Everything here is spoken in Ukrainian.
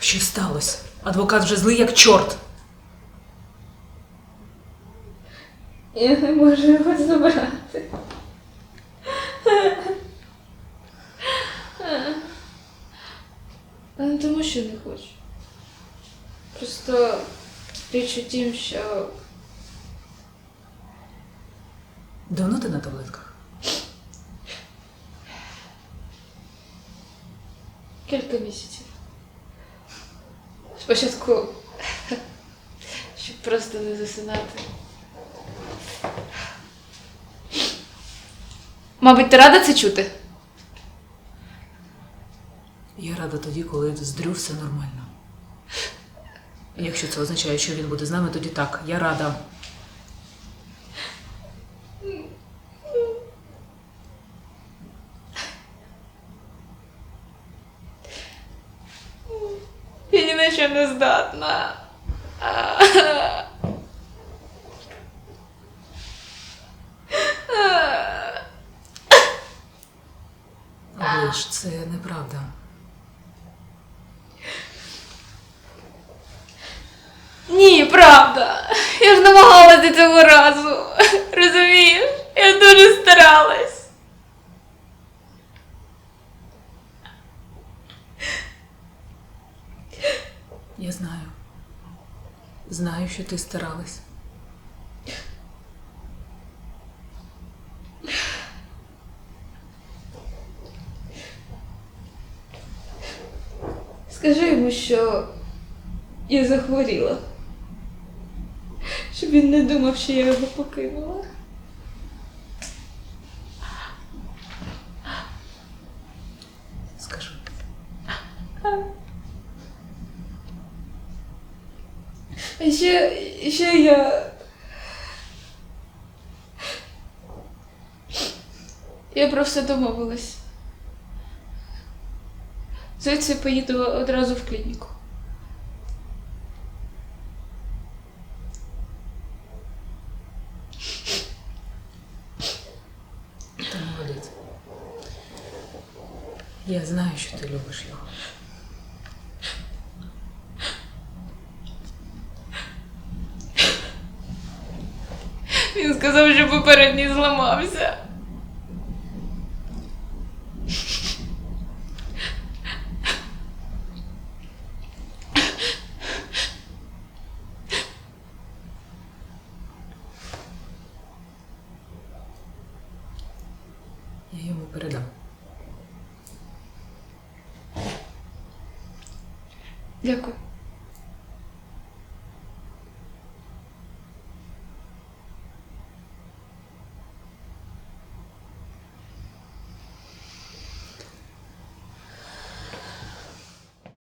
Що сталося? Адвокат вже злий як чорт. Я не можу його забрати. А не тому, що не хочу. Просто річ у тім, що Давно ти на таблетках? кілька місяців. Спочатку, щоб просто не засинати. Мабуть, ти рада це чути? Я рада тоді, коли з Дрю все нормально. Якщо це означає, що він буде з нами, тоді так. Я рада. Що не здатна. Але ж це неправда. Ні, правда. Я ж намагалася цього разу. Розумієш? Я дуже старалась. Я знаю. Знаю, що ти старалась. Скажи йому, що я захворіла. Щоб він не думав, що я його покинула. А ще, ще я. Я про все домовилась. Звідси поїду одразу в клініку. Я знаю, що ти любиш його. Він сказав, що попередній зламався. Я йому передам. Дякую.